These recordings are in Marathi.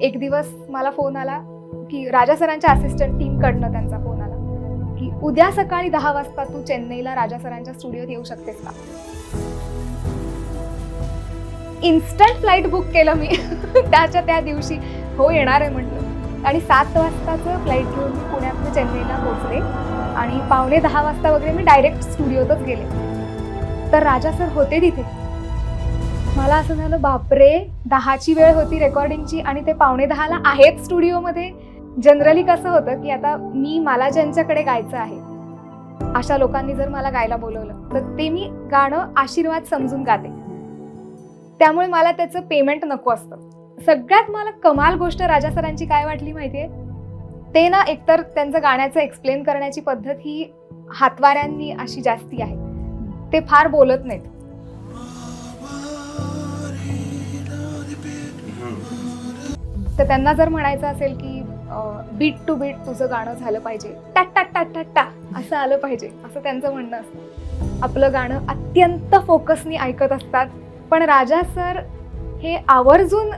एक दिवस मला फोन आला की राजा सरांच्या असिस्टंट टीमकडनं त्यांचा फोन आला की उद्या सकाळी दहा वाजता तू चेन्नईला राजा सरांच्या स्टुडिओत येऊ शकतेस का? इन्स्टंट फ्लाईट बुक केलं मी. त्याच्या त्या दिवशी हो येणार आहे म्हटलं. आणि सात वाजताचं फ्लाईट घेऊन मी पुण्यातनं चेन्नईला पोचले आणि पावणे दहा वाजता वगैरे मी डायरेक्ट स्टुडिओतच गेले. तर राजा सर होते तिथे. मला असं झालं बापरे दहाची वेळ होती रेकॉर्डिंगची आणि ते पावणे दहाला आहेत स्टुडिओमध्ये. जनरली कसं होतं की आता मी मला ज्यांच्याकडे गायचं आहे अशा लोकांनी जर मला गायला बोलवलं तर ते मी गाणं आशीर्वाद समजून गाते. त्यामुळे मला त्याचं पेमेंट नको असतं. सगळ्यात मला कमाल गोष्ट राजा सरांची काय वाटली माहितीये? ते ना एकतर त्यांचं गाण्याचं एक्सप्लेन करण्याची पद्धत ही हातवाऱ्यांनी अशी जास्ती आहे. ते फार बोलत नाहीत. तर त्यांना जर म्हणायचं असेल की बीट टू बीट तुझं गाणं झालं पाहिजे. टाट टाट टाट टाट टा असं आलं पाहिजे. असं त्यांचं म्हणणं असतं. आपलं गाणं अत्यंत फोकसनी ऐकत असतात. पण राजा सर हे आवर्जून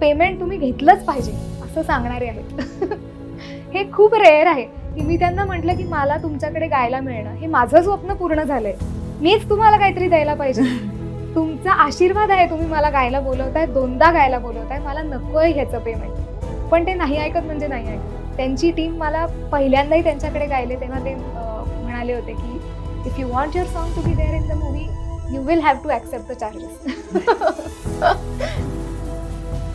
पेमेंट तुम्ही घेतलंच पाहिजे असं सांगणारे आहेत. हे खूप रेअर आहे. की मी त्यांना म्हटलं की मला तुमच्याकडे गायला मिळणं हे माझं स्वप्न पूर्ण झालंय. मीच तुम्हाला काहीतरी द्यायला पाहिजे. तुमचा आशीर्वाद आहे तुम्ही मला गायला बोलवताय दोनदा गायला बोलवताय मला नको आहे ह्याचं पेमेंट पण ते नाही ऐकत म्हणजे नाही ऐकत. त्यांची टीम मला पहिल्यांदाही त्यांच्याकडे गायले तेव्हा ते म्हणाले होते की if you want your song to be there in the movie you will have to accept the charges